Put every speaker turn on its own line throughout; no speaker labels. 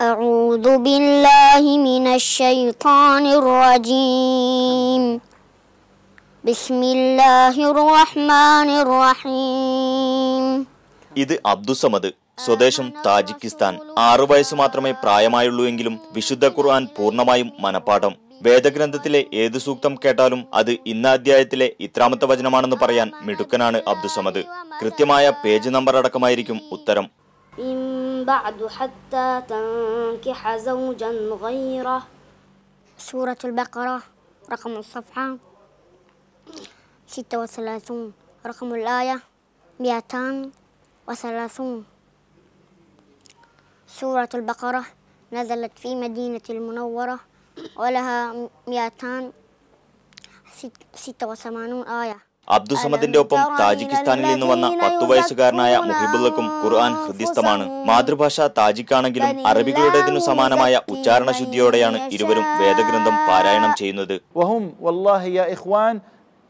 أعوذ بالله من الشيطان الرجيم بسم الله الرحمن الرحيم
ഇത് അബ്ദുസമദ് സ്വദേശം താജിക്കിസ്ഥാൻ ആറു വയസ്സ് മാത്രമേ പ്രായമായുള്ളൂ എങ്കിലും വിശുദ്ധ ഖുർആൻ പൂർണ്ണമായും മനപ്പാഠം വേദഗ്രന്ഥത്തിലെ ഏത് സൂക്തം കേട്ടാലും അത് ഇന്ന അധ്യായത്തിലെ ഇത്രാമത്തെ വചനമാണെന്ന് പറയാൻ മിടുക്കനാണ് അബ്ദുസമദ് കൃത്യമായ പേജ് നമ്പർ അടക്കമായിരിക്കും ഉത്തരം
من بعد حتى تنكح زوجا غيره سورة البقرة رقم الصفحة ستة وثلاثون. رقم الآية مئتان وثلاثون. سورة البقرة نزلت في مدينة المنورة ولها مئتان ست- ستة وثمانون آية.
അബ്ദുസമദിന്റെ ഒപ്പം താജിക്കിസ്ഥാനിൽ നിന്ന് വന്ന പത്തു വയസ്സുകാരനായ മുഹിബുള്ളക്കും ഖുർആൻ ഹൃദിസ്ഥമാണ് മാതൃഭാഷ താജിക്കാണെങ്കിലും അറബികളുടേതിനു സമാനമായ ഉച്ചാരണ ശുദ്ധിയോടെയാണ് ഇരുവരും വേദഗ്രന്ഥം പാരായണം ചെയ്യുന്നത്
وهم والله يا إخوان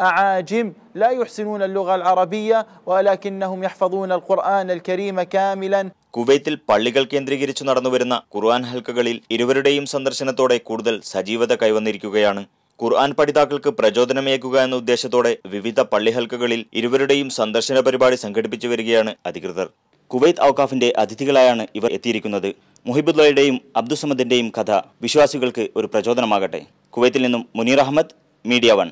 أعاجم لا يحسنون اللغة العربية ولكنهم يحفظون القرآن الكريم كاملا
കുവൈത്തിൽ പള്ളികൾ കേന്ദ്രീകരിച്ചു നടന്നുവരുന്ന ഖുർആൻ ഹൽക്കകളിൽ ഇരുവരുടെയും സന്ദർശനത്തോടെ കൂടുതൽ സജീവത കൈവന്നിരിക്കുകയാണ് ഖുർആൻ പഠിതാക്കൾക്ക് പ്രചോദനമേകുക എന്ന ഉദ്ദേശത്തോടെ വിവിധ പള്ളി ഹൽക്കകളിൽ ഇരുവരുടെയും സന്ദർശന പരിപാടി സംഘടിപ്പിച്ചു വരികയാണ് അധികൃതർ. കുവൈത്ത് ഔക്കാഫിന്റെ അതിഥികളായാണ് ഇവർ എത്തിയിരിക്കുന്നത്. മുഹിബുദ്ദയുടെയും അബ്ദുസമദിന്റെയും കഥ വിശ്വാസികൾക്ക് ഒരു പ്രചോദനമാകട്ടെ. കുവൈത്തിൽ നിന്നും മുനീർ അഹമ്മദ് മീഡിയ വൺ.